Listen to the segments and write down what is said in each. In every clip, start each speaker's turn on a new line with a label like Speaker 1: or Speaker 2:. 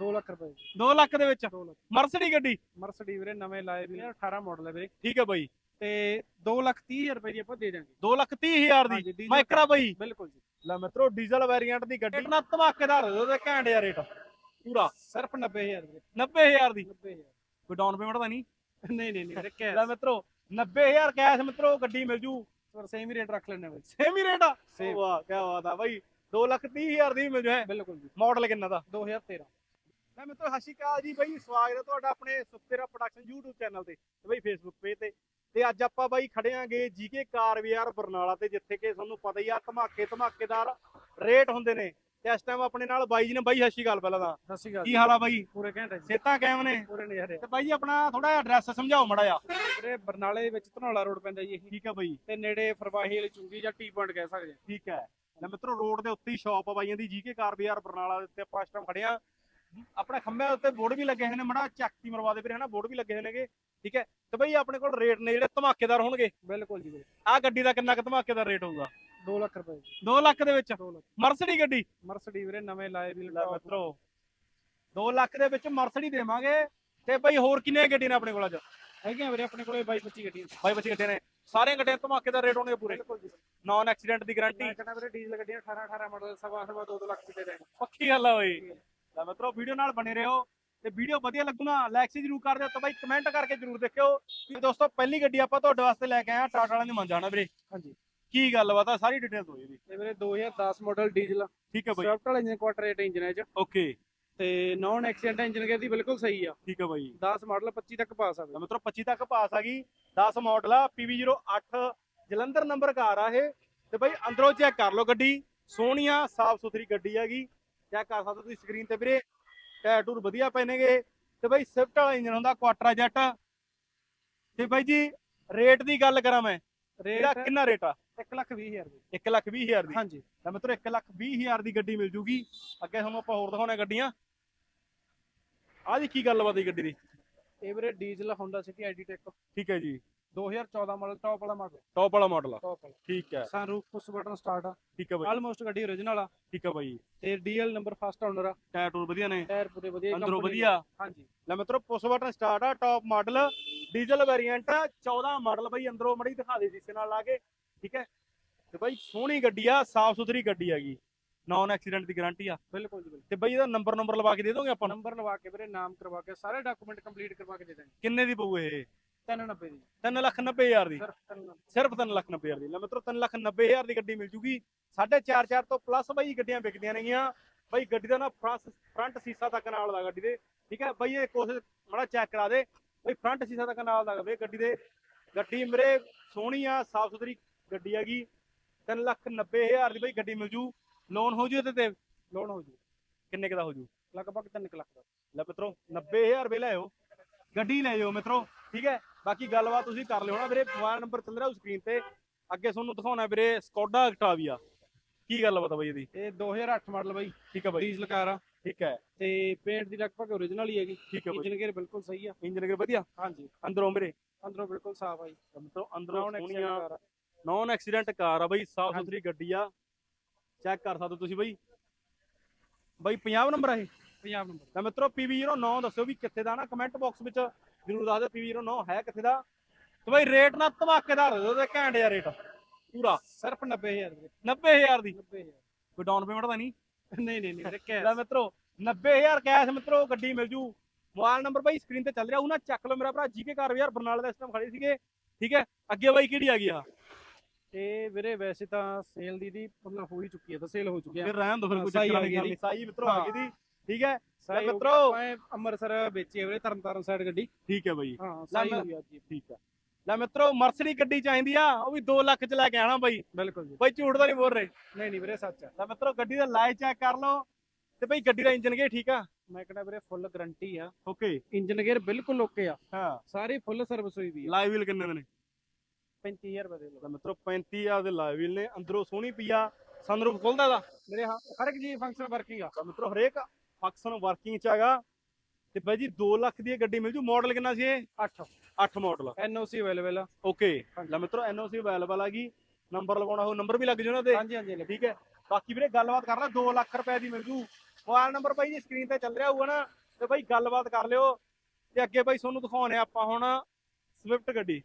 Speaker 1: 2 ਲੱਖ ਰੁਪਏ
Speaker 2: 2 ਲੱਖ ਦੇ ਵਿੱਚ?
Speaker 1: 2 ਲੱਖ।
Speaker 2: ਮਰਸਡੀ ਗੱਡੀ?
Speaker 1: ਮਰਸਡੀ ਵੀਰੇ ਨਵੇਂ ਲਾਏ ਵੀ 18 ਮਾਡਲ ਹੈ ਵੀਰੇ।
Speaker 2: ਠੀਕ ਹੈ ਬਾਈ।
Speaker 1: ਤੇ 2 ਲੱਖ 30 ਹਜ਼ਾਰ ਰੁਪਏ ਦੀ ਆਪਾਂ ਦੇ ਦਾਂਗੇ
Speaker 2: 2 ਲੱਖ 30 ਹਜ਼ਾਰ ਦੀ?
Speaker 1: ਹਾਂਜੀ,
Speaker 2: ਮਾਈਕਰਾ ਬਾਈ।
Speaker 1: ਬਿਲਕੁਲ ਜੀ।
Speaker 2: ਲੈ ਮਿੱਤਰੋ ਡੀਜ਼ਲ ਵੈਰੀਐਂਟ ਦੀ ਗੱਡੀ। ਨਾ ਧਮਾਕੇਦਾਰ ਦੇ ਉਹਦੇ ਘੈਂਟ ਜਿਹਾ ਰੇਟ। ਪੂਰਾ।
Speaker 1: ਸਿਰਫ 90000 ਵੀਰੇ
Speaker 2: 90000 ਦੀ?
Speaker 1: 90000
Speaker 2: ਕੋਈ ਡਾਊਨ ਪੇਮੈਂਟ ਤਾਂ ਨਹੀਂ?
Speaker 1: ਨਹੀਂ ਨਹੀਂ ਨਹੀਂ ਵੀਰੇ
Speaker 2: ਲੈ
Speaker 1: ਕੈਸ਼
Speaker 2: ਮਿੱਤਰੋ 90000 ਕੈਸ਼ ਮਿੱਤਰੋ ਗੱਡੀ ਮਿਲ ਜੂ।
Speaker 1: ਪਰ ਸੇਮ ਹੀ ਰੇਟ ਰੱਖ ਲੈਣੇ ਵੀਰੇ
Speaker 2: ਸੇਮ ਹੀ ਰੇਟ ਆ?
Speaker 1: Same।
Speaker 2: ਵਾਹ ਕੀ ਬਾਤ ਆ ਬਾਈ। 2 ਲੱਖ 30 ਹਜ਼ਾਰ ਦੀ ਮਿਲ ਜੂ ਹੈ।
Speaker 1: ਬਿਲਕੁਲ ਜੀ।
Speaker 2: ਮਾਡਲ ਕਿੰਨਾ ਦਾ?
Speaker 1: 2013
Speaker 2: ਲੈ ਮਿੱਤਰੋ ਸਤਿ ਸ਼੍ਰੀ ਅਕਾਲ ਜੀ ਬਾਈ। ਸਵਾਗਤ ਹੈ ਤੁਹਾਡਾ ਆਪਣੇ ਸੁਖਤੇਰਾ ਪ੍ਰੋਡਕਸ਼ਨ YouTube ਚੈਨਲ ਤੇ ਤੇ ਬਾਈ Facebook ਪੇਜ ਤੇ। ਤੇ ਅੱਜ ਆਪਾਂ ਬਾਈ ਖੜੇ ਆਂਗੇ ਜੀਕੇ ਕਾਰ ਵਿਆਰ ਬਰਨਾਲਾ ਤੇ ਜਿੱਥੇ ਕਿ ਤੁਹਾਨੂੰ ਪਤਾ ਹੀ ਆ ਧਮਾਕੇ ਧਮਾਕੇਦਾਰ ਰੇਟ ਹੁੰਦੇ ਨੇ। ਤੇ ਇਸ ਟਾਈਮ ਆਪਣੇ ਨਾਲ ਬਾਈ ਜੀ ਨੇ। ਬਾਈ ਸਤਿ ਸ਼੍ਰੀ ਅਕਾਲ ਪਹਿਲਾਂ ਤਾਂ।
Speaker 1: ਸਤਿ ਸ਼੍ਰੀ ਅਕਾਲ
Speaker 2: ਕੀ ਹਾਲ ਆ ਬਾਈ?
Speaker 1: ਪੂਰੇ ਘੰਟੇ
Speaker 2: ਸੇਤਾਂ ਕਾਇਮ ਨੇ?
Speaker 1: ਪੂਰੇ ਨਜ਼ਾਰੇ
Speaker 2: ਤੇ ਬਾਈ ਜੀ ਆਪਣਾ ਥੋੜਾ ਜਿਹਾ ਐਡਰੈਸ ਸਮਝਾਓ ਮੜਾ ਜਾ
Speaker 1: ਵੀਰੇ ਬਰਨਾਲੇ ਦੇ ਵਿੱਚ ਧਨੌਲਾ ਰੋਡ ਪੈਂਦਾ ਜੀ
Speaker 2: ਠੀਕ ਆ ਬਾਈ।
Speaker 1: ਤੇ ਨੇੜੇ ਫਰਵਾਹੀ ਵਾਲੀ ਚੁੰਗੀ ਜਾਂ ਟੀ ਪੁਆਇੰਟ ਕਹਿ ਸਕਦੇ
Speaker 2: ਠੀਕ ਹੈ। ਲੈ ਮਿੱਤਰੋ ਰੋਡ ਦੇ ਉੱਤੇ ਹੀ ਸ਼ਾਪ ਆ ਬਾਈਆਂ ਦੀ। ਜੀਕੇ ਕਾਰ ਬਾਜ਼ਾਰ ਬਰਨਾਲਾ ਦੇ ਉੱਤੇ ਆਪਾਂ ਇਸ ਟਾਈਮ ਖੜੇ ਆ ਆਪਣੇ ਖੰਭਿਆਂ ਉੱਤੇ ਬੋਰਡ ਵੀ ਲੱਗੇ ਹੋਏ ਨੇ ਮੜਾ ਚੱਕੀ ਮਰਵਾ ਦੇ ਵੀਰੇ ਹਨਾ ਬੋਰਡ ਵੀ ਲੱਗੇ ਹੋਏ ਨੇਗੇ ਠੀਕ ਹੈ? ਤੇ ਬਾਈ ਆਪਣੇ ਕੋਲ ਰੇਟ ਨੇ ਜਿਹੜੇ ਧਮਾਕੇਦਾਰ ਹੋਣਗੇ।
Speaker 1: ਬਿਲਕੁਲ ਜੀ
Speaker 2: ਆਹ ਗੱਡੀ ਦਾ ਕਿੰਨਾ ਕੁ ਧਮਾਕੇਦਾਰ ਰੇਟ ਹੋਊਗਾ?
Speaker 1: 2 ਲੱਖ ਰੁਪਏ
Speaker 2: 2 ਲੱਖ ਦੇ ਵਿੱਚ?
Speaker 1: 2
Speaker 2: ਮਰਸਡੀ ਗੱਡੀ?
Speaker 1: ਮਰਸਡੀ ਵੀਰੇ ਨਵੇਂ ਲਾਏ ਵੀ
Speaker 2: ਲੈ ਮਿੱਤਰੋ 2 ਲੱਖ ਦੇ ਵਿੱਚ ਮਰਸਡੀ ਦੇਵਾਂਗੇ ਤੇ ਬਾਈ ਹੋਰ ਕਿੰਨੇ ਗੱਡੀ ਨੇ ਆਪਣੇ ਕੋਲ ਅੱਜ?
Speaker 1: ਹੈਗੀਆਂ ਵੀਰੇ ਆਪਣੇ ਕੋਲੇ 22 25 ਗੱਡੀਆਂ।
Speaker 2: ਬਾਈ ਬੱਚੇ ਗੱਡੀਆਂ ਨੇ। ਸਾਰੀਆਂ ਗੱਡੀਆਂ ਧਮਾਕੇਦਾਰ ਰੇਟ ਹੋਣਗੇ ਪੂਰੇ। ਨਾਨ ਐਕਸੀਡੈਂਟ ਦੀ ਗਾਰੰਟੀ
Speaker 1: ਕਹਿੰਦਾ ਵੀਰੇ ਡੀਜ਼ਲ ਗੱਡੀਆਂ 18 18 ਮਾਡਲ ਸਵਾ ਸਵਾ 2 ਲੱਖ ਦੀ
Speaker 2: ਪੱਕੀ ਗੱਲ ਆ ਓਏ ਲੈ ਮਿੱਤਰੋ ਵੀਡੀਓ ਨਾਲ ਬਣੇ ਰਹੋ ਤੇ ਵੀਡੀਓ ਵਧੀਆ ਲੱਗੂ ਨਾ ਲਾਈਕ ਸੀ ਜਰੂਰ ਕਰ ਦਿਓ ਤੇ ਬਾਈ ਕਮੈਂਟ ਕਰਕੇ ਜਰੂਰ ਦੇਖਿਓ। ਵੀ ਦੋਸਤੋ ਪਹਿਲੀ ਗੱਡੀ ਆਪਾਂ ਤੁਹਾਡੇ ਵਾਸਤੇ ਲੈ ਕੇ ਆਏ ਆ ਟਾਟਾ ਵਾਲਿਆਂ ਦੇ ਮਨ ਜਾਣਾ ਵੀਰੇ।
Speaker 1: ਹਾਂਜੀ।
Speaker 2: ਕੀ ਗੱਲਬਾਤ ਆ ਸਾਰੀ ਡਿਟੇਲ ਦੋ ਇਹਦੀ
Speaker 1: ਇਹ ਵੀਰੇ 2010 ਮਾਡਲ ਡੀਜ਼ਲ
Speaker 2: ਠੀਕ ਹੈ ਬਾਈ।
Speaker 1: ਸਵਿਫਟ ਵਾਲਾ ਇੰਜਨ ਕੁਆਟਰ ਰੇਟ ਇੰਜਨ ਹੈ ਇਹ ਚ।
Speaker 2: ਓਕੇ
Speaker 1: ਤੇ ਨਾਨ ਐਕਸੀਡੈਂਟ ਇੰਜਨ ਕਹਿੰਦੀ ਬਿਲਕੁਲ ਸਹੀ ਆ।
Speaker 2: ਠੀਕ ਹੈ ਬਾਈ।
Speaker 1: 10 ਮਾਡਲ 25 ਤੱਕ ਪਾਸ ਆ
Speaker 2: ਤਾਂ ਮਿੱਤਰੋ 25 ਤੱਕ ਪਾਸ ਆ ਗਈ। 10 ਮਾਡਲ ਆ PV08 ਜਲੰਧਰ ਨੰਬਰ ਕਾਰ ਆ ਇਹ। ਤੇ ਬਾਈ ਅੰਦਰੋਂ ਚੈੱਕ ਕਰ ਲਓ ਗੱਡੀ। ਸੋਹਣੀ ਆ ਸਾਫ਼ ਸੁਥਰੀ ਗੱਡੀ ਹੈਗੀ ਚੈੱਕ ਕਰ ਸਕਦੇ ਤੁਸੀਂ ਸਕਰੀਨ ਤੇ ਵੀਰੇ। ਟਾਇਰ ਟੂਰ ਵਧੀਆ ਪਏ ਨੇਗੇ ਤੇ ਬਾਈ ਸਵਿਫਟ ਵਾਲਾ ਇੰਜਨ ਹੁੰਦਾ ਕੁਆਟਰਾ ਜੈਟ। ਤੇ ਬਾਈ ਜੀ ਰੇਟ ਦੀ ਗੱਲ ਕਰਾਂ ਮੈਂ। ਇਹਦਾ ਕਿੰਨਾ ਰੇਟ ਆ?
Speaker 1: 1 ਲੱਖ 20 ਹਜ਼ਾਰ ਦੀ।
Speaker 2: 1 ਲੱਖ 20 ਹਜ਼ਾਰ ਦੀ।
Speaker 1: ਹਾਂਜੀ।
Speaker 2: ਤਾਂ ਮਿੱਤਰੋ 1 ਲੱਖ 20 ਹਜ਼ਾਰ ਦੀ ਗੱਡੀ ਮਿਲ ਜੂਗੀ। ਅੱਗੇ ਤੁਹਾਨੂੰ ਆਪਾਂ ਹੋਰ ਦਿਖਾਉਣੇ ਗੱਡੀਆਂ। ਆਹ ਦੀ ਕੀ ਗੱਲਬਾਤ ਹੈ ਗੱਡੀ ਦੀ?
Speaker 1: ਇਹ ਵੀਰੇ diesel Honda City ID Tech
Speaker 2: ਠੀਕ ਹੈ ਜੀ।
Speaker 1: 2014 ਮਾਡਲ ਟੌਪ ਵਾਲਾ ਮਾਡਲ
Speaker 2: ਟੌਪ ਵਾਲਾ ਮਾਡਲ ਆ।
Speaker 1: ਟੌਪ ਵਾਲਾ।
Speaker 2: ਠੀਕ ਹੈ।
Speaker 1: ਸਨਰੂਫ ਪੁਸ਼ ਬਟਨ ਸਟਾਰਟ ਆ।
Speaker 2: ਠੀਕ ਹੈ ਬਾਈ।
Speaker 1: ਆਲਮੋਸਟ ਗੱਡੀ origignal ਆ।
Speaker 2: ਠੀਕ ਹੈ ਬਾਈ।
Speaker 1: ਤੇ ਡੀਐਲ ਨੰਬਰ ਫਸਟ ਓਨਰ ਆ।
Speaker 2: ਟਾਇਰ ਟੂਰ ਵਧੀਆ ਨੇ।
Speaker 1: ਟਾਇਰ ਪੂਰੇ ਵਧੀਆ
Speaker 2: ਅੰਦਰੋਂ। ਵਧੀਆ।
Speaker 1: ਹਾਂਜੀ।
Speaker 2: ਲੈ ਮਿੱਤਰੋ ਪੁਸ਼ ਬਟਨ ਸਟਾਰਟ ਆ top model diesel variant 14 model ਬਾਈ ਅੰਦਰੋਂ ਮੜੀ ਦਿਖਾ ਦੇ ਸੀਸੇ ਨਾਲ ਲਾ ਕੇ। ਠੀਕ ਹੈ। ਤੇ ਬਾਈ ਸੋਹਣੀ ਗੱਡੀ ਆ ਸਾਫ਼ ਸੁਥਰੀ ਗੱਡੀ ਹੈਗੀ। ਨਾਨ ਐਕਸੀਡੈਂਟ ਦੀ ਗਾਰੰਟੀ ਆ।
Speaker 1: ਬਿਲਕੁਲ ਜੀ
Speaker 2: ਤੇ ਬਾਈ ਇਹਦਾ ਨੰਬਰ ਨੰਬਰ ਲਵਾ ਕੇ ਦੇ ਦੋਗੇ ਆਪਾਂ
Speaker 1: ਨੰਬਰ ਲਵਾ ਕੇ ਵੀਰੇ ਨਾਮ ਕਰਵਾ ਕੇ ਸਾਰੇ ਡਾਕੂਮੈਂਟ ਕੰਪਲੀਟ ਕਰਵਾ ਕੇ ਦੇ ਦਾਂਗੇ।
Speaker 2: ਕਿੰਨੇ ਦੀ ਪਊ ਇਹ?
Speaker 1: 390 ਦੀ।
Speaker 2: 3 ਲੱਖ 90 ਹਜ਼ਾਰ ਦੀ।
Speaker 1: ਸਿਰਫ 390
Speaker 2: ਸਿਰਫ 3 ਲੱਖ 90 ਹਜ਼ਾਰ ਦੀ। ਲੈ ਮਿੱਤਰੋ 3 ਲੱਖ 90 ਹਜ਼ਾਰ ਦੀ ਗੱਡੀ ਮਿਲ ਜੂਗੀ। 4.5 4 ਤੋਂ ਪਲੱਸ ਬਾਈ ਗੱਡੀਆਂ ਵਿਕਦੀਆਂ ਨੇਗੀਆਂ। ਬਾਈ ਗੱਡੀ ਦਾ ਨਾ ਫਰੰਟ ਸੀਸਾ ਤੱਕ ਨਾਲ ਦਾ ਗੱਡੀ ਦੇ। ਠੀਕ ਹੈ? ਬਾਈ ਇਹ ਕੋਸ਼ਿਸ਼ ਮਾੜਾ ਚੈੱਕ ਕਰਾ ਦੇ। ਬਾਈ ਫਰੰਟ ਸੀਸਾ ਤੱਕ ਨਾਲ ਦਾ ਵੇ ਗੱਡੀ ਦੇ। ਗੱਡੀ ਮੇਰੇ ਸੋਹਣੀ ਆ ਸਾਫ਼ ਸੁਥਰੀ ਗੱਡੀ ਹੈਗੀ। 3 ਲੱਖ 90 ਹਜ਼ਾਰ ਦੀ ਬਾਈ ਗੱਡੀ ਮਿਲ ਜੂ। ਲੋਨ ਹੋ ਜੂ ਤੇ?
Speaker 1: ਲੋਨ ਹੋ ਜੂ।
Speaker 2: ਕਿੰਨੇ ਕੁ ਦਾ ਹੋ ਜੂ?
Speaker 1: ਲਗਭਗ 3 ਲੱਖ ਦਾ।
Speaker 2: ਲੈ ਮਿੱਤਰੋ 90000 ਰੁਪਏ ਲੈ ਆਓ ਗੱਡੀ ਲੈ ਜਾਓ ਮਿੱਤਰੋ। ਠੀਕ ਹੈ? ਬਾਕੀ ਗੱਲਬਾਤ ਤੁਸੀਂ ਕਰ ਲਿਓ ਨਾ ਵੀਰੇ ਮੋਬਾਈਲ ਨੰਬਰ ਚੱਲ ਰਿਹਾ ਸਕਰੀਨ ਤੇ। ਅੱਗੇ ਤੁਹਾਨੂੰ ਦਿਖਾਉਣਾ ਵੀਰੇ ਸਕੋਡਾ ਅਕਟਾਵੀਆ ਕੀ ਗੱਲਬਾਤ ਆ ਬਾਈ ਇਹਦੀ?
Speaker 1: ਇਹ 2008 ਮਾਡਲ ਬਾਈ।
Speaker 2: ਠੀਕ ਹੈ ਬਾਈ।
Speaker 1: ਡੀਜ਼ਲ ਕਾਰ ਆ।
Speaker 2: ਠੀਕ ਹੈ
Speaker 1: ਤੇ ਪੇਂਟ ਦੀ ਲਗਭਗ origignal ਹੀ ਹੈਗੀ।
Speaker 2: ਠੀਕ ਹੈ ਬਾਈ।
Speaker 1: ਇੰਜਨ ਗੇਅਰ ਬਿਲਕੁਲ ਸਹੀ ਆ।
Speaker 2: ਇੰਜਨ ਗੇਅਰ ਵਧੀਆ?
Speaker 1: ਹਾਂਜੀ।
Speaker 2: ਅੰਦਰੋਂ ਵੀਰੇ?
Speaker 1: ਅੰਦਰੋਂ ਬਿਲਕੁਲ ਸਾਫ਼ ਆ ਜੀ।
Speaker 2: ਮਿੱਤਰੋ ਅੰਦਰੋਂ ਸੋਹਣੀਆਂ
Speaker 1: ਆ।
Speaker 2: ਨੌਨ ਐਕਸੀਡੈਂਟ ਕਾਰ ਆ ਬਾਈ ਸਾਫ਼। ਸੁਥਰੀ ਗੱਡੀ ਆ। ਚੈੱਕ ਕਰ ਸਕਦੇ ਤੁਸੀਂ ਬਾਈ। ਬਾਈ 50 ਨੰਬਰ ਆ ਇਹ?
Speaker 1: ਪੰਜਾਬ ਨੰਬਰ।
Speaker 2: ਤਾਂ ਮਿੱਤਰੋ PV09 ਦੱਸਿਓ ਵੀ ਕਿੱਥੇ ਦਾ ਨਾ ਕਮੈਂਟ ਬਾਕਸ ਵਿੱਚ ਜਰੂਰ ਦੱਸ ਦਿਓ PV09 ਹੈ ਕਿੱਥੇ ਦਾ? ਤੇ ਬਾਈ ਰੇਟ ਨਾ ਧਮਾਕੇਦਾਰ ਦੇ ਦਿਓ ਤੇ ਘੈਂਟ ਜਿਹਾ ਰੇਟ ਪੂਰਾ
Speaker 1: ਸਿਰਫ 90000 ਵੀਰੇ
Speaker 2: 90000 ਦੀ?
Speaker 1: 90000
Speaker 2: ਕੋਈ ਡਾਊਨ ਪੇਮੈਂਟ ਤਾਂ ਨਹੀਂ?
Speaker 1: ਨਹੀਂ ਨਹੀਂ ਨਹੀਂ ਵੀਰੇ
Speaker 2: ਲੈ
Speaker 1: ਕੈਸ਼
Speaker 2: ਮਿੱਤਰੋ 90000 ਕੈਸ਼ ਮਿੱਤਰੋ ਗੱਡੀ ਮਿਲ ਜੂ। ਮੋਬਾਈਲ ਨੰਬਰ ਬਾਈ ਸਕਰੀਨ ਤੇ ਚੱਲ ਰਿਹਾ। ਉਹ ਨਾ ਚੱਕ ਲਓ ਮੇਰਾ ਭਰਾ ਜੀਕੇ ਕਾਰ ਯਾਰ ਬਰਨਾਲੇ ਦਾ ਇਸ ਟਾਈਮ ਖੜੇ ਸੀਗੇ। ਠੀਕ ਹੈ ਅੱਗੇ ਬਾਈ ਕਿਹੜੀ ਆ ਗਈ ਆ?
Speaker 1: ਇਹ ਵੀਰੇ ਵੈਸੇ ਤਾਂ ਸੇਲ ਦੀ ਦੀ ਮਤਲਬ ਹੋ ਹੀ ਚੁੱਕੀ ਹੈ ਤਾਂ ਸੇਲ ਹੋ ਚੁੱਕੀ ਹੈ।
Speaker 2: ਫਿਰ ਰਹਿਣ ਦੋ ਫਿਰ ਕੋਈ ਚੱਕਰ
Speaker 1: ਆ
Speaker 2: ਨਹੀਂ
Speaker 1: ਗਈ
Speaker 2: ਸਾਈ ਮਿੱਤਰੋ ਆ ਗਈ ਦੀ ਠੀਕ ਹੈ?
Speaker 1: ਸਾਈ
Speaker 2: ਮਿੱਤਰੋ।
Speaker 1: ਮੈਂ ਅੰਮ੍ਰਿਤਸਰ ਵੇਚੀ ਹੈ ਵੀਰੇ ਤਰਨਤਾਰਨ ਸਾਈਡ ਗੱਡੀ।
Speaker 2: ਠੀਕ ਹੈ ਬਾਈ।
Speaker 1: ਹਾਂ ਸਾਈ
Speaker 2: ਮੈਂ-
Speaker 1: ਹੋਈ ਆ ਜੀ।
Speaker 2: ਠੀਕ ਹੈ। ਲੈ ਮਿੱਤਰੋ ਮਰਸਡੀ ਗੱਡੀ ਚਾਹੀਦੀ ਆ ਉਹ ਵੀ 2 ਲੱਖ ਚ ਲੈ ਕੇ ਆਣਾ ਬਾਈ।
Speaker 1: ਬਿਲਕੁਲ ਜੀ।
Speaker 2: ਬਾਈ ਝੂਠ ਤਾਂ ਨਹੀਂ ਬੋਲ ਰਹੇ।
Speaker 1: ਨਹੀਂ ਨਹੀਂ ਵੀਰੇ ਸੱਚ ਆ
Speaker 2: ਲੈ ਮਿੱਤਰੋ ਗੱਡੀ ਦਾ ਲਾਈ ਚੈੱਕ ਕਰ ਲਓ ਤੇ ਬਾਈ ਗੱਡੀ ਦਾ ਇੰਜਨ ਗੇ ਠੀਕ ਆ?
Speaker 1: ਮੈਂ ਕਹਿੰਦਾ ਵੀਰੇ ਫੁੱਲ ਗਾਰੰਟੀ ਆ।
Speaker 2: ਓਕੇ
Speaker 1: ਇੰਜਨ ਗੇਅਰ ਬਿਲਕੁਲ ਓਕੇ ਆ।
Speaker 2: ਹਾਂ।
Speaker 1: ਸਾਰੀ ਫੁੱਲ ਸਰਵਿਸ ਹੋਈ ਵੀ ਆ।
Speaker 2: ਲਾਈਵ ਵੀਲ ਕਿੰਨੇ ਦੇ ਨੇ?
Speaker 1: 35000 ਰੁਪਏ ਦੇ ਲਓ।
Speaker 2: ਲੈ ਮਿੱਤਰੋ 35000 ਦੇ ਲਾਈਵ ਵੀਲ ਨੇ। ਅੰਦਰੋਂ ਸੋਹਣੀ ਪਈਆ ਸਨਰੂਫ ਖੁੱਲਦਾ ਇਹਦਾ।
Speaker 1: ਮੇਰੇ ਹਾਂ ਹਰ ਇੱਕ ਜੀ ਫੰਕਸ਼ਨ ਵਰਕਿੰਗ ਆ।
Speaker 2: ਮਿੱਤਰੋ ਹਰੇਕ ਫੰਕਸ਼ਨ ਵਰਕਿੰਗ ਚ ਹੈਗਾ। ਤੇ ਬਾਈ ਜੀ 2 ਲੱਖ ਦੀ ਇਹ ਗੱਡੀ ਮਿਲ ਜੂ। ਮਾਡਲ ਕਿੰਨਾ ਸੀ ਇਹ?
Speaker 1: 8
Speaker 2: 8 ਮਾਡਲ
Speaker 1: ਐਨਓਸੀ ਅਵੇਲੇਬਲ ਆ।
Speaker 2: ਓਕੇ। ਲੈ ਮਿੱਤਰੋ ਐਨਓਸੀ ਅਵੇਲੇਬਲ ਹੈਗੀ ਨੰਬਰ ਲਗਾਉਣਾ ਹੋ ਨੰਬਰ ਵੀ ਲੱਗ ਜੂ ਉਹਨਾਂ ਤੇ
Speaker 1: ਹਾਂਜੀ ਹਾਂਜੀ
Speaker 2: ਠੀਕ ਹੈ। ਬਾਕੀ ਵੀਰੇ ਗੱਲਬਾਤ ਕਰ ਲੈ 2 ਲੱਖ ਰੁਪਏ ਦੀ ਮਿਲ ਜੂ। ਮੋਬਾਈਲ ਨੰਬਰ ਬਾਈ ਜੀ ਸਕਰੀਨ ਤੇ ਚੱਲ ਰਿਹਾ ਹੋਊਗਾ ਨਾ ਤੇ ਬਾਈ ਗੱਲਬਾਤ ਕਰ ਲਿਓ। ਤੇ ਅੱਗੇ ਬਾਈ ਤੁਹਾਨੂੰ ਦਿਖਾਉਣੇ ਆ ਆਪਾਂ ਹੁਣ ਸਵਿਫਟ ਗੱਡੀ।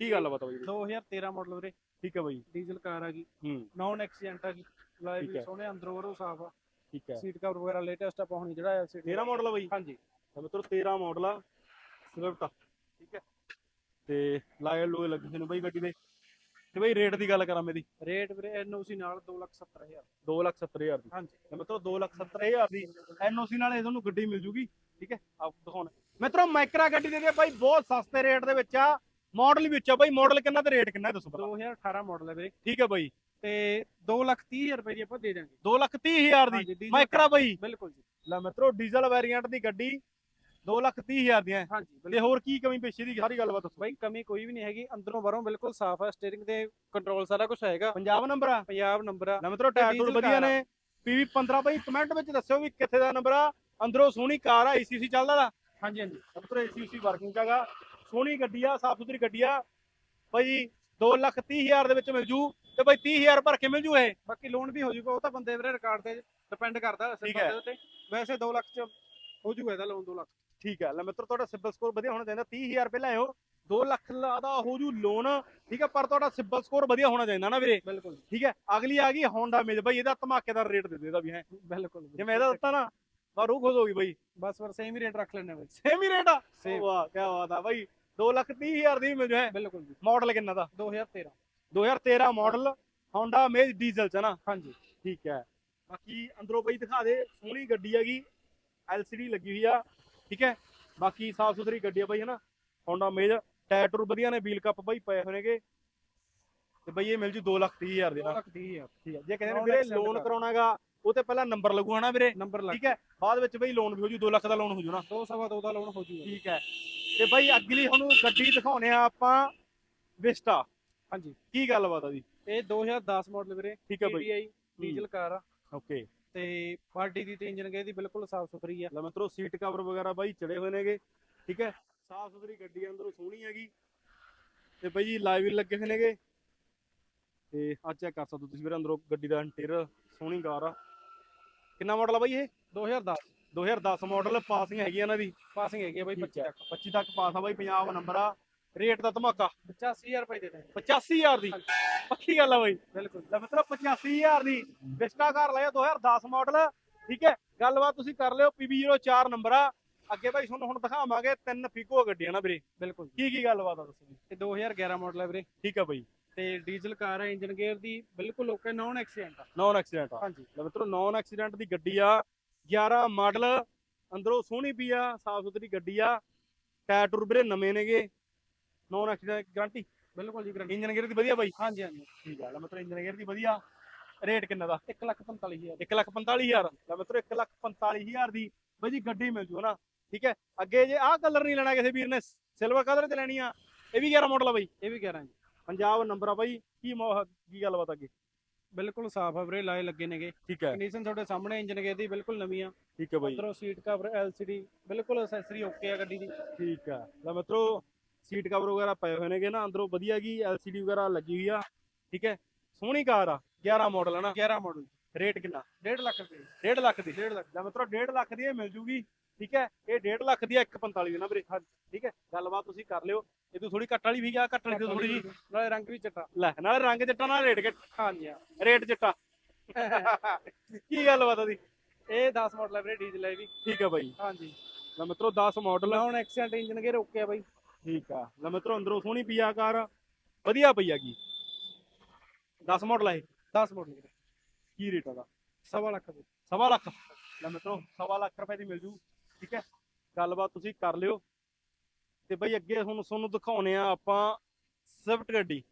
Speaker 2: ਕੀ ਗੱਲਬਾਤ ਆ ਬਾਈ? ਜੀ?
Speaker 1: 2013 ਮਾਡਲ ਵੀਰੇ।
Speaker 2: ਠੀਕ ਹੈ ਬਾਈ।
Speaker 1: ਡੀਜ਼ਲ ਕਾਰ ਆ ਗਈ।
Speaker 2: ਹੂੰ।
Speaker 1: ਨਾਨ ਐਕਸੀਡੈਂਟ ਆ ਗਈ। ਲਾਈਵ ਸੋਹਣੇ ਅੰਦਰੋਂ ਬਾਹਰੋਂ ਸਾਫ਼ ਆ।
Speaker 2: ਠੀਕ ਹੈ।
Speaker 1: ਸੀਟ ਕਵਰ ਵਗੈਰਾ ਲੇਟੈਸਟ ਆਪਾਂ ਹੁਣੀ ਜਿਹੜਾ ਐਲਸੀਡੀ
Speaker 2: 13 ਮਾਡਲ ਆ ਬਾਈ।
Speaker 1: ਹਾਂਜੀ।
Speaker 2: ਤਾਂ ਮਿੱਤਰੋ 13 ਮਾਡਲ ਆ ਸਵਿਫਟ ਠੀਕ ਹੈ। ਤੇ ਲਾਇਲ ਲੋਏ ਲੱਗੇ ਨੇ ਬਾਈ ਗੱਡੀ ਦੇ। ਤੇ ਬਾਈ ਰੇਟ ਦੀ ਗੱਲ ਕਰਾਂ ਮੇਰੀ।
Speaker 1: ਰੇਟ ਵੀਰੇ ਐਨਓਸੀ ਨਾਲ 270000
Speaker 2: 270000 ਦੀ
Speaker 1: ਹਾਂਜੀ।
Speaker 2: ਮਿੱਤਰੋ 270000 ਦੀ ਐਨਓਸੀ ਨਾਲ ਇਹ ਤੁਹਾਨੂੰ ਗੱਡੀ ਮਿਲ ਜੂਗੀ ਠੀਕ ਹੈ। ਆਪ ਦਿਖਾਉਣਾ। ਮਿੱਤਰੋ ਮਾਈਕਰਾ ਗੱਡੀ ਦੇ ਦੇ ਬਾਈ ਬਹੁਤ ਸਸਤੇ ਰੇਟ ਦੇ ਵਿੱਚ ਆ। ਮਾਡਲ ਵਿੱਚ ਆ ਬਾਈ ਮਾਡਲ ਕਿੰਨਾ ਤੇ ਰੇਟ ਕਿੰਨਾ ਦੱਸੋ ਪਹਿਲਾਂ
Speaker 1: 2018 ਮਾਡਲ ਹੈ ਵੀਰੇ।
Speaker 2: ਠੀਕ ਹੈ ਬਾਈ।
Speaker 1: ਤੇ 230000 ਰੁਪਏ ਦੀ ਆਪਾਂ ਦੇ ਦਾਂਗੇ
Speaker 2: 230000 ਦੀ?
Speaker 1: ਹਾਂਜੀ, ਡੀਜ਼ਲ
Speaker 2: ਮਾਈਕਰਾ ਬਾਈ।
Speaker 1: ਬਿਲਕੁਲ ਜੀ।
Speaker 2: ਲੈ ਮਿੱਤਰੋ ਡੀਜ਼ਲ ਵੈਰੀਐਂਟ ਦੀ ਗੱਡੀ 230000 ਦੀਆਂ।
Speaker 1: ਹਾਂਜੀ
Speaker 2: ਤੇ
Speaker 1: ਬਿਲਕੁਲ।
Speaker 2: ਹੋਰ ਕੀ ਕਮੀ ਪੇਸ਼ੀ ਦੀ? ਸਾਰੀ ਗੱਲਬਾਤ ਦੱਸੋ।
Speaker 1: ਬਾਈ ਕਮੀ ਕੋਈ ਵੀ ਨਹੀਂ ਹੈਗੀ। ਅੰਦਰੋਂ ਬਾਹਰੋਂ ਬਿਲਕੁਲ ਸਾਫ਼ ਹੈ ਸਟੀਅਰਿੰਗ ਤੇ ਕੰਟਰੋਲ ਸਾਰਾ ਕੁਝ ਹੈਗਾ।
Speaker 2: ਪੰਜਾਬ ਨੰਬਰ ਆ?
Speaker 1: ਪੰਜਾਬ ਨੰਬਰ ਆ।
Speaker 2: ਲੈ ਮਿੱਤਰੋ ਟਾਇਰ ਟੂਰ
Speaker 1: ਡੀਜ਼ਲ
Speaker 2: ਵਧੀਆ
Speaker 1: ਕਾਰ।
Speaker 2: ਨੇ। ਪੀਵੀ 15 ਬਾਈ ਕਮੈਂਟ ਵਿੱਚ ਦੱਸਿਓ ਵੀ ਕਿੱਥੇ ਦਾ ਨੰਬਰ ਆ। ਅੰਦਰੋਂ ਸੋਹਣੀ ਕਾਰ ਆ ਏਸੀਸੀ ਚੱਲਦਾ ਦਾ।
Speaker 1: ਹਾਂਜੀ ਹਾਂਜੀ।
Speaker 2: ਮਿੱਤਰੋ ਏਸੀਸੀ ਵਰਕਿੰਗ ਹੈਗਾ। ਸੋਹਣੀ ਗੱਡੀ ਆ ਸਾਫ਼ ਸੁਥਰੀ ਗੱਡੀ ਆ। ਬਾਈ 230000 ਦੇ ਵਿੱਚ ਮਿਲ ਜੂ। ਤੇ ਬਾਈ 30000 ਭਰ ਕੇ ਮਿਲ ਜੂ ਇਹ।
Speaker 1: ਬਾਕੀ ਲੋਨ ਵੀ ਹੋ ਜਾਊਗਾ ਉਹ ਤਾਂ ਬੰਦੇ ਵੀਰੇ ਰਿਕਾਰਡ ਤੇ ਡਿਪੈਂਡ ਕਰਦਾ ਅਸਲ
Speaker 2: ਠੀਕ ਹੈ।
Speaker 1: ਬੰਦੇ ਤੇ ਵੈਸੇ 2 ਲੱਖ ਚ ਹੋ ਜਾਊਗਾ ਇਹਦਾ ਲੋਨ 2 ਲੱਖ।
Speaker 2: ਠੀਕ ਹੈ ਲੈ ਮਿੱਤਰੋ ਤੁਹਾਡਾ ਸਿਬਲ ਸਕੋਰ ਵਧੀਆ ਹੋਣਾ ਚਾਹੀਦਾ। 30000 ਰੁਪਏ ਲਾਇਓ 2 ਲੱਖ ਦਾ ਹੋ ਜੂ ਲੋਨ ਠੀਕ ਹੈ ਪਰ ਤੁਹਾਡਾ ਸਿਬਲ ਸਕੋਰ ਵਧੀਆ ਹੋਣਾ ਚਾਹੀਦਾ ਨਾ ਵੀਰੇ।
Speaker 1: ਬਿਲਕੁਲ।
Speaker 2: ਠੀਕ ਹੈ ਅਗਲੀ ਆ ਗਈ ਹੋਂਡਾ ਮੇਜ ਬਾਈ ਇਹਦਾ ਧਮਾਕੇਦਾਰ ਰੇਟ ਦੇ ਦੇ ਇਹਦਾ ਵੀ ਹੈ।
Speaker 1: ਬਿਲਕੁਲ।
Speaker 2: ਜਿਵੇਂ ਇਹਦਾ ਦਿੱਤਾ ਨਾ ਪਰ ਰੂਹ ਖੁਸ਼ ਹੋ ਗਈ ਬਾਈ।
Speaker 1: ਬਸ ਫਿਰ ਸੇਮ ਹੀ ਰੇਟ ਰੱਖ ਲੈਣੇ ਬਈ।
Speaker 2: ਸੇਮ ਹੀ ਰੇਟ ਆ?
Speaker 1: Same।
Speaker 2: ਵਾਹ ਕੀ ਬਾਤ ਆ। ਬਾਈ 2 ਲੱਖ 30 ਹਜ਼ਾਰ ਦੀ ਵੀ ਮਿਲ ਜਾਏ
Speaker 1: ਬਿਲਕੁਲ ਜੀ।
Speaker 2: ਮਾਡਲ ਕਿੰਨਾ ਦਾ?
Speaker 1: 2013
Speaker 2: 2013 ਮਾਡਲ Honda Amaze ਡੀਜ਼ਲ ਚ ਨਾ?
Speaker 1: ਹਾਂਜੀ।
Speaker 2: ਠੀਕ ਹੈ। ਬਾਕੀ ਅੰਦਰੋਂ ਬਈ ਦਿਖਾ ਦੇ ਸੋਹਣੀ ਗੱਡੀ ਹੈਗੀ LCD ਲੱਗੀ ਹੋਈ ਆ ਠੀਕ ਹੈ। ਬਾਕੀ ਸਾਫ਼ ਸੁਥਰੀ ਗੱਡੀ ਆ ਬਾਈ ਹਨਾ? Honda Amaze ਟਾਇਰ ਟੂਰ ਵਧੀਆ ਨੇ ਵੀਲ ਕੱਪ ਬਾਈ ਪਏ ਹੋਏ ਨੇਗੇ। ਤੇ ਬਈ ਇਹ ਮਿਲ ਜੂ 2 ਲੱਖ 30 ਹਜ਼ਾਰ ਦੇ
Speaker 1: 2
Speaker 2: ਨਾਲ
Speaker 1: ਲੱਖ 30 ਹਜ਼ਾਰ।
Speaker 2: ਠੀਕ ਹੈ। ਜੇ ਕਹਿੰਦੇ ਨੇ ਵੀਰੇ ਲੋਨ
Speaker 1: ਕਾਰ।
Speaker 2: ਕਰਾਉਣਾਗਾ ਉਹ ਤੇ ਪਹਿਲਾਂ ਨੰਬਰ ਲੱਗੂ ਹਨਾ ਵੀਰੇ?
Speaker 1: ਨੰਬਰ ਲੱਗ
Speaker 2: ਠੀਕ ਹੈ। ਬਾਅਦ ਵਿੱਚ ਬਈ ਲੋਨ ਵੀ ਹੋ ਜੂ 2 ਲੱਖ ਦਾ ਲੋਨ ਹੋ ਜੂ ਨਾ
Speaker 1: 2 ਸਵਾ 2 ਦਾ ਲੋਨ ਹੋ ਜਾਊਗਾ
Speaker 2: ਠੀਕ ਹੈ। ਤੇ ਬਾਈ ਅਗਲੀ ਤੁਹਾਨੂੰ ਗੱਡੀ ਦਿਖਾਉਣੇ ਆ ਆਪਾਂ ਵਿਸਟਾ
Speaker 1: ਹਾਂਜੀ।
Speaker 2: ਕੀ ਗੱਲਬਾਤ ਆ ਜੀ?
Speaker 1: ਇਹ 2010 ਮਾਡਲ ਵੀਰੇ।
Speaker 2: ਠੀਕ ਹੈ ਬਾਈ।
Speaker 1: TDI ਡੀਜ਼ਲ ਕਾਰ ਆ।
Speaker 2: ਓਕੇ।
Speaker 1: ਤੇ ਪਾਰਟੀ ਦੀ ਤੇ ਇੰਜਨ ਗਏ ਦੀ ਬਿਲਕੁਲ ਸਾਫ਼ ਸੁਥਰੀ ਆ।
Speaker 2: ਲੈ ਮਿੱਤਰੋ ਸੀਟ ਕਵਰ ਵਗੈਰਾ ਬਾਈ ਚੜੇ ਹੋਏ ਨੇਗੇ। ਠੀਕ ਹੈ ਸਾਫ਼ ਸੁਥਰੀ ਗੱਡੀ ਆ, ਅੰਦਰੋਂ ਸੋਹਣੀ ਹੈਗੀ। ਤੇ ਬਾਈ ਜੀ ਲਾਈਵ ਵੀ ਲੱਗੇ ਹੋਏ ਨੇਗੇ। ਤੇ ਆ ਚੈੱਕ ਕਰ ਸਕਦੇ ਹੋ ਤੁਸੀਂ ਵੀਰੇ ਅੰਦਰੋਂ ਗੱਡੀ ਦਾ ਇੰਟੀਰੀਅਰ ਸੋਹਣੀ ਕਾਰ ਆ। ਕਿੰਨਾ ਮਾਡਲ ਆ ਬਾਈ ਇਹ?
Speaker 1: 2010
Speaker 2: 2010 ਮਾਡਲ ਪਾਸਿੰਗ ਹੈਗੀ ਆ ਇਹਨਾਂ ਦੀ।
Speaker 1: ਪਾਸਿੰਗ ਹੈਗੀ ਆ ਬਾਈ
Speaker 2: ਠੀਕ
Speaker 1: 25
Speaker 2: ਹੈ।
Speaker 1: ਤੱਕ।
Speaker 2: 25 ਤੱਕ ਪਾਸ ਆ ਬਾਈ ਪੰਜਾਬ ਨੰਬਰ ਆ। ਰੇਟ ਦਾ ਧਮਾਕਾ।
Speaker 1: 85000 ਰੁਪਏ ਦੇ ਦਾਂਗੇ
Speaker 2: 85000 ਦੀ? ਪੱਕੀ ਗੱਲ ਆ ਬਾਈ।
Speaker 1: ਬਿਲਕੁਲ।
Speaker 2: ਲੈ ਮਿੱਤਰੋ 85000 ਦੀ। ਵਿਸਟਾ ਕਾਰ ਲਿਆ 2010 ਮਾਡਲ ਠੀਕ ਹੈ? ਗੱਲਬਾਤ ਤੁਸੀਂ ਕਰ ਲਿਓ PB04 ਨੰਬਰ ਆ। ਅੱਗੇ ਭਾਈ ਤੁਹਾਨੂੰ ਹੁਣ ਦਿਖਾਵਾਂਗੇ ਤਿੰਨ ਫਿਗੋ ਗੱਡੀਆਂ ਨਾ ਵੀਰੇ।
Speaker 1: ਬਿਲਕੁਲ।
Speaker 2: ਕੀ ਕੀ ਗੱਲਬਾਤ ਆ ਦੱਸੋ
Speaker 1: ਇਹ 2011 ਮਾਡਲ ਹੈ ਵੀਰੇ।
Speaker 2: ਠੀਕ ਆ ਬਾਈ।
Speaker 1: ਤੇ ਡੀਜ਼ਲ ਕਾਰ ਹੈ ਇੰਜਨ ਗੇਅਰ ਦੀ ਬਿਲਕੁਲ ਓਕੇ ਨਾਨ ਐਕਸੀਡੈਂਟ ਆ।
Speaker 2: ਨਾਨ ਐਕਸੀਡੈਂਟ ਆ।
Speaker 1: ਹਾਂਜੀ।
Speaker 2: ਲੈ ਮਿੱਤਰੋ ਨਾਨ ਐਕਸੀਡੈਂਟ ਦੀ ਗੱਡੀ ਆ। 11 ਮਾਡਲ ਅੰਦਰੋਂ ਸੋਹਣੀ ਪਈ ਆ ਸਾਫ਼ ਸੁਥਰੀ ਗੱਡੀ ਆ। ਟਾਇਰ ਟੂਰ ਵੀਰੇ ਨਵੇਂ ਨੇਗੇ। ਨਾਨ ਐਕਸੀਡੈਂਟ ਗਾਰੰਟੀ
Speaker 1: ਬਿਲਕੁਲ ਜੀ ਗਰੰਟੀ
Speaker 2: ਇੰਜਨ ਗੇਅਰ ਦੀ ਵਧੀਆ ਬਾਈ।
Speaker 1: ਹਾਂਜੀ ਹਾਂਜੀ।
Speaker 2: ਠੀਕ ਆ ਲੈ ਮਿੱਤਰੋ ਇੰਜਨ ਗੇਅਰ ਦੀ ਵਧੀਆ। ਰੇਟ ਕਿੰਨਾ ਦਾ?
Speaker 1: 145000
Speaker 2: 145000 ਲੈ ਮਿੱਤਰੋ 145000 ਦੀ ਬਾਈ ਜੀ ਗੱਡੀ ਮਿਲ ਜੂ ਹਨਾ? ਠੀਕ ਹੈ? ਅੱਗੇ ਜੇ ਆਹ ਕਲਰ ਨਹੀਂ ਲੈਣਾ ਕਿਸੇ ਵੀਰ ਨੇ ਸਿਲਵਰ ਕਲਰ ਤੇ ਲੈਣੀ ਆ। ਇਹ ਵੀ 11 ਮਾਡਲ ਆ ਬਾਈ।
Speaker 1: ਇਹ ਵੀ 11 ਜੀ।
Speaker 2: ਪੰਜਾਬ ਨੰਬਰ ਆ ਬਾਈ। ਕੀ ਮੌ- ਕੀ ਗੱਲਬਾਤ ਅੱਗੇ?
Speaker 1: ਬਿਲਕੁਲ ਸਾਫ਼ ਆ ਵੀਰੇ ਲਾਏ ਲੱਗੇ ਨੇਗੇ।
Speaker 2: ਠੀਕ ਹੈ।
Speaker 1: ਕੰਡੀਸ਼ਨ ਤੁਹਾਡੇ ਸਾਹਮਣੇ ਇੰਜਨ ਗੇਅਰ ਦੀ ਬਿਲਕੁਲ ਨਵੀਂ ਆ।
Speaker 2: ਠੀਕ ਹੈ ਬਾਈ।
Speaker 1: ਅੰਦਰੋਂ ਸੀਟ ਕਵਰ LCD ਬਿਲਕੁਲ ਅਸੈਸਰੀ ਓਕੇ ਆ ਗੱਡੀ ਦੀ।
Speaker 2: ਠੀਕ ਆ। ਲੈ ਮਿੱਤਰੋ ਸੀਟ ਕਵਰ ਵਗੈਰਾ ਪਏ ਹੋਏ ਨੇਗੇ ਨਾ ਅੰਦਰੋਂ ਵਧੀਆ ਕੀ LCD ਵਗੈਰਾ ਲੱਗੀ ਹੋਈ ਆ ਠੀਕ ਹੈ? ਸੋਹਣੀ ਕਾਰ ਆ 11 ਮਾਡਲ ਹੈ ਨਾ।
Speaker 1: 11 ਮਾਡਲ
Speaker 2: ਰੇਟ ਕਿੰਨਾ?
Speaker 1: 1.5 ਲੱਖ ਰੁਪਏ।
Speaker 2: 1.5 ਲੱਖ ਦੀ।
Speaker 1: 1.5 ਲੱਖ।
Speaker 2: ਲੈ ਮਿੱਤਰੋ 1.5 ਲੱਖ ਦੀ ਇਹ ਮਿਲ ਜੂਗੀ ਠੀਕ ਹੈ? ਇਹ 1.5 ਲੱਖ ਦੀ ਆ 145 ਦੀ ਨਾ ਵੀਰੇ। ਠੀਕ ਹੈ? ਗੱਲਬਾਤ ਤੁਸੀਂ ਕਰ ਲਿਓ। ਇਹ ਤੋਂ ਥੋੜੀ ਘੱਟ ਵਾਲੀ ਵੀ ਆ ਘੱਟ ਵਾਲੀ ਥੋੜੀ ਜੀ।
Speaker 1: ਨਾਲੇ ਰੰਗ ਵੀ ਚਟਾ।
Speaker 2: ਲੈ ਨਾਲੇ ਰੰਗ ਚਿੱਟਾ ਨਾਲ ਰੇਟ ਘੱਟ।
Speaker 1: ਹਾਂਜੀ ਹਾਂ।
Speaker 2: ਰੇਟ ਚਿੱਟਾ। ਕੀ ਗੱਲਬਾਤ ਆ ਦੀ
Speaker 1: ਇਹ 10 ਮਾਡਲ ਹੈ ਵੀਰੇ ਡੀਜ਼ਲ ਹੈ ਵੀ।
Speaker 2: ਠੀਕ ਆ ਬਾਈ।
Speaker 1: ਹਾਂਜੀ।
Speaker 2: ਲੈ ਮਿੱਤਰੋ 10 model
Speaker 1: non accident engine gear okay ਆ ਬਾਈ।
Speaker 2: ਠੀਕ ਆ। ਲੈ ਮਿੱਤਰੋ ਅੰਦਰੋਂ ਸੋਹਣੀ ਪਈ ਆ ਕਾਰ ਵਧੀਆ ਪਈ ਹੈਗੀ। 10 ਮਾਡਲ ਆ ਇਹ
Speaker 1: 10 ਮਾਡਲ ਵੀਰੇ।
Speaker 2: ਕੀ ਰੇਟ ਆ
Speaker 1: ਸਵਾ ਲੱਖ ਰੁਪਏ
Speaker 2: ਸਵਾ ਲੱਖ। ਲੈ ਮਿੱਤਰੋ ਸਵਾ ਲੱਖ ਰੁਪਏ ਦੀ ਮਿਲ ਜੂ। ਠੀਕ ਹੈ। ਗੱਲਬਾਤ ਤੁਸੀਂ ਕਰ ਲਿਓ। ਤੇ ਬਈ ਅੱਗੇ ਹੁਣ ਤੁਹਾਨੂੰ ਦਿਖਾਉਣੇ ਆ ਆਪਾਂ ਸਵਿਫਟ ਗੱਡੀ।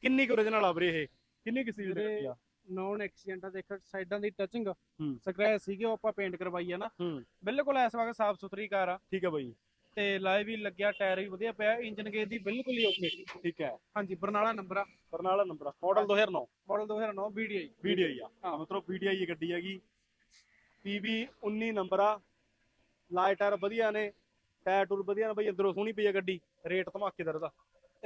Speaker 2: ਕਿੰਨੀ ਕੁ original ਆ ਵੀਰੇ ਇਹ? ਕਿੰਨੀ ਕੁ ਸੀਲ ਦੀ ਆ?
Speaker 1: ਨਾਨ ਐਕਸੀਡੈਂਟ ਆ। ਦੇਖ ਸਾਈਡਾਂ ਦੀ ਟਚਿੰਗ
Speaker 2: ਹੂੰ।
Speaker 1: ਸਕ੍ਰੈਚ ਸੀਗੇ ਉਹ ਆਪਾਂ ਪੇਂਟ ਕਰਵਾਈ ਆ ਨਾ।
Speaker 2: ਹੂੰ।
Speaker 1: ਬਿਲਕੁਲ ਇਸ ਵਕਤ ਸਾਫ਼ ਸੁਥਰੀ ਕਾਰ ਆ।
Speaker 2: ਠੀਕ ਹੈ ਬਾਈ।
Speaker 1: ਤੇ ਲਾਏ ਵੀ ਲੱਗਿਆ ਟਾਇਰ ਵੀ ਵਧੀਆ ਪਿਆ ਇੰਜਨ ਗੇਅਰ ਦੀ ਬਿਲਕੁਲ ਹੀ ਓਕੇ
Speaker 2: ਠੀਕ ਹੈ।
Speaker 1: ਹਾਂਜੀ ਬਰਨਾਲਾ ਨੰਬਰ ਆ।
Speaker 2: Barnala number model 2009
Speaker 1: model 2009 BDI
Speaker 2: VDI ਆ। ਹਾਂ। ਮਿੱਤਰੋ VDI ਇਹ ਗੱਡੀ ਹੈਗੀ। PB 19 ਨੰਬਰ ਆ। ਲਾਈਟ ਟਾਇਰ ਵਧੀਆ ਨੇ। ਟਾਇਰ ਟੂਰ ਵਧੀਆ ਨੇ। ਬਈ ਅੰਦਰੋਂ ਸੋਹਣੀ ਪਈ ਆ ਗੱਡੀ। ਰੇਟ ਧਮਾਕੇਦਾਰ ਦਾ।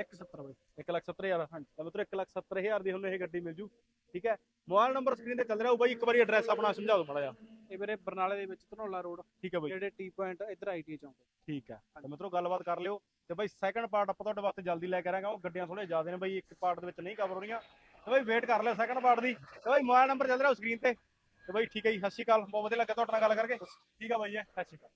Speaker 1: 170 ਬਾਈ।
Speaker 2: 1 ਲੱਖ 70 ਹਜ਼ਾਰ ਹਾਂਜੀ। ਤਾਂ ਮਿੱਤਰੋ 1 ਲੱਖ 70 ਹਜ਼ਾਰ ਦੀ ਤੁਹਾਨੂੰ ਇਹ ਗੱਡੀ ਮਿਲ ਜੂ। ਠੀਕ ਹੈ। ਮੋਬਾਈਲ ਨੰਬਰ ਸਕਰੀਨ ਤੇ ਚੱਲ ਰਿਹਾ ਉਹ ਬਾਈ ਇੱਕ ਵਾਰੀ ਐਡਰੈਸ ਆਪਣਾ ਸਮਝਾ ਦਿਓ ਮਾੜਾ ਜਿਹਾ।
Speaker 1: ਇਹ ਵੀਰੇ ਬਰਨਾਲੇ ਦੇ ਵਿੱਚ ਧਨੌਲਾ ਰੋਡ
Speaker 2: ਠੀਕ ਹੈ ਬਾਈ।
Speaker 1: ਜਿਹੜੇ ਟੀ ਪੁਆਇੰਟ ਇੱਧਰ ਆਈਟੀ ਚੌਂਕ
Speaker 2: ਠੀਕ ਹੈ। ਤਾਂ ਮਿੱਤਰੋ ਗੱਲਬਾਤ ਕਰ ਲਿਓ। ਤੇ ਬਾਈ ਸੈਕੰਡ ਪਾਰਟ ਆਪਾਂ ਤੁਹਾਡੇ ਵਾਸਤੇ ਜਲਦੀ ਲੈ ਕੇ ਆਵਾਂਗੇ। ਉਹ ਗੱਡੀਆਂ ਥੋੜੇ ਜ਼ਿਆਦਾ ਨੇ ਬਾਈ ਇੱਕ ਪਾਰਟ ਦੇ ਵਿੱਚ ਨਹੀਂ ਕਵਰ ਹੋਣੀਆਂ। ਤੇ ਬਾਈ ਵੇਟ ਕਰ ਲਿਓ ਸੈਕੰਡ ਪਾਰਟ ਦੀ। ਤੇ ਬਾਈ ਮੋਬਾਈਲ ਨੰਬਰ ਚੱਲ ਰਿਹਾ ਸਕਰੀਨ ਤੇ। ਤੇ ਬਾਈ ਠੀਕ ਹੈ ਜੀ ਸਤਿ ਸ਼੍ਰੀ ਅਕਾਲ। ਬਹੁਤ ਵਧੀਆ ਲੱਗਾ ਤੁਹਾਡੇ ਨਾਲ ਗੱਲ ਕਰਕੇ। ਠੀਕ ਹੈ ਬਾਈ ਜੀ ਸਤਿ ਸ਼੍ਰੀ ਅਕਾਲ।